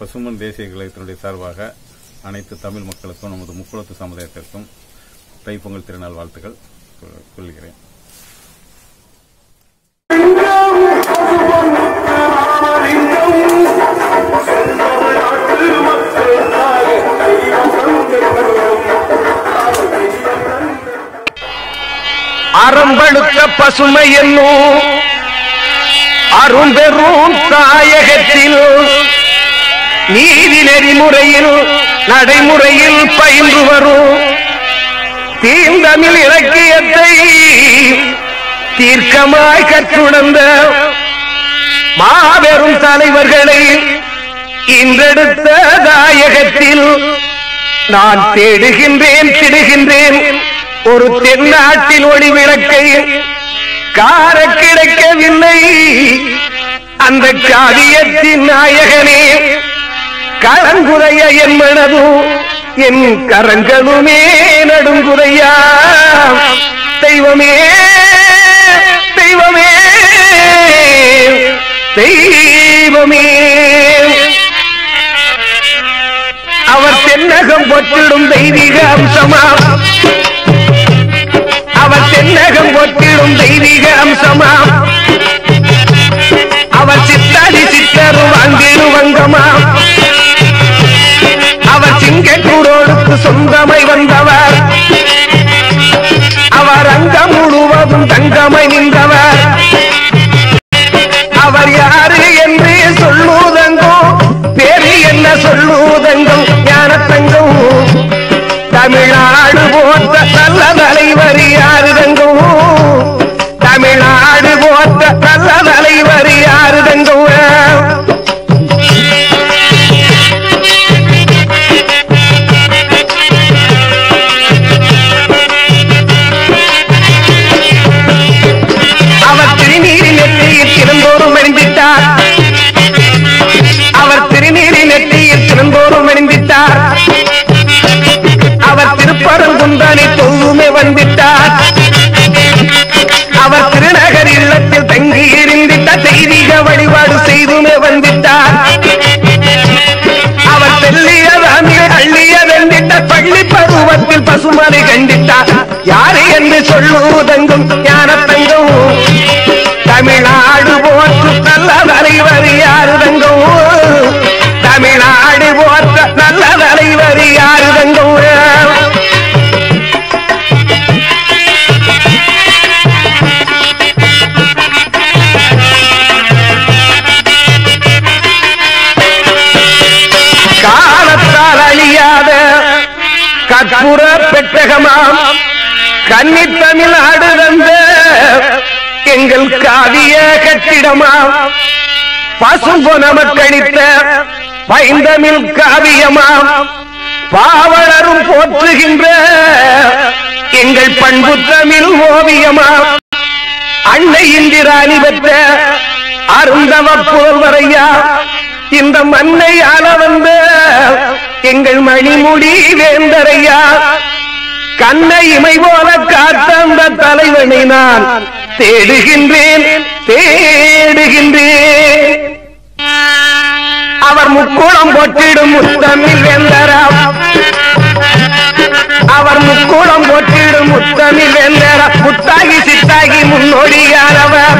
பசுமன் தேசிய கழகத்தினுடைய சார்பாக அனைத்து தமிழ் மக்களுக்கும் நமது முக்குளத்து சமுதாயத்திற்கும் தைப்பொங்கல் திருநாள் வாழ்த்துக்கள் சொல்கிறேன் கொள்கிறேன் அறம்பழுத்த பசுமை என்னும் அரும்பெரும் தாயகத்தில் நீதி நெறிமுறையில் நடைமுறையில் பயின்று வரும். தீந்தமிழ் இலக்கியத்தை தீர்க்கமாய் கற்றுணர்ந்த மாபெரும் தலைவர்களை இன்றெடுத்த தாயகத்தில் நான் தேடுகின்றேன் திடுகின்றேன். ஒரு தென்னாட்டில் ஒளி விளக்கை கார கிடைக்கவில்லை. அந்த காவியத்தின் நாயகனே கரங்குறைய என் மனதும் என் கரங்களுமே நடுங்குறையா தெய்வமே தெய்வமே தெய்வமே. அவர் தென்னகம் பொற்றிடும் தெய்வீக அம்சமா? அவர் தென்னகம் பொற்றிடும் தெய்வீக அம்சமா? சிங்கக்கூரோடுக்கு சொந்தமை வந்தவர். அவர் அங்கம் முழுவதும் தங்கமை நின்றவர். அவர் யாரு என்று சொல்லுவதங்கோ பேரு என்ன சொல்லுவதங்கும் ஞானத்தங்கும் தமிழா அணிந்திட்டார் அவர் திருநீரை நெற்றியில் திறந்தோறும் அணிந்திட்டார். அவர் திருப்பரங்குன்றனை தொழுமே வந்திட்டார். அவர் திருநகர் இல்லத்தில் தங்கி இருந்திட்ட தெய்வீக வழிபாடு செய்துமே வந்திட்டார். அவர் தெல்லியதாமில் அள்ளிய வெந்திட்ட பள்ளி பருவத்தில் பசுமனை கண்டிட்டார் யாரு என்று சொல்லுவதன் எங்கள் காவிய கட்டிடமா? பசும்பு நமக்களித்த பைந்தமிழ் காவியமா? பாவலரும் போற்றுகின்ற எங்கள் பண்பு தமிழ் ஓவியமா? அன்னை இந்திராணி பெற்ற அருந்தவ புதல்வரையா? இந்த மண்ணை ஆள வந்த எங்கள் மணிமுடி வேந்தரையா? கண்ணை இமை போல காத்த அந்த தலைவனை நான் தேடுகின்றேன் தேடுகின்றேன். அவர் முக்குளம் போட்டிடும் முத்தமிழ் வேந்தராம் அவர் முக்குளம் போட்டிடும் முத்தமிழ் வேந்தர முத்தாகி சித்தாகி முன்னோடியானவர்.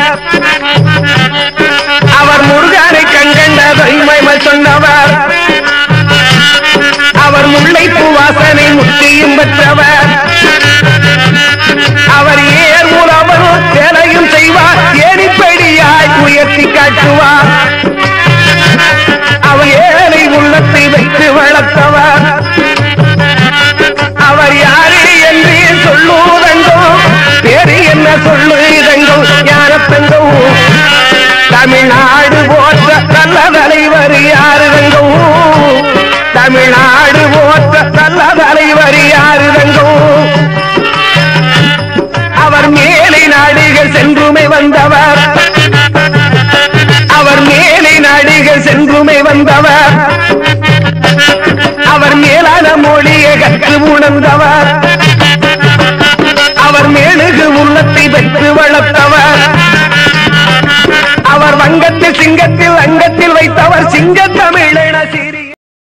வேலையும் ஏனிப்படியாய் உயர்த்தி காட்டுவார் அவர் ஏழை உள்ளத்தை வைத்து வளர்த்தவர் அவர் யாரு என்று சொல்லுவதங்கோ பேரு என்ன சொல்லுதங்கோ ஞானத்தங்கோ தமிழ்நாடு போற்ற நல்ல தலைவர் யாருதங்கோ? தமிழ்நாடு போற்ற நல்ல தலைவர் யார்? நாடுகள் சென்றுமை வந்தவர். அவர் மேலான மொழியை கற்று உணர்ந்தவர். அவர் மேலுகு உள்ளத்தை பெற்று வளர்த்தவர். அவர் வங்கத்தில் சிங்கத்தில் அங்கத்தில் வைத்தவர். சிங்க தமிழன சிரி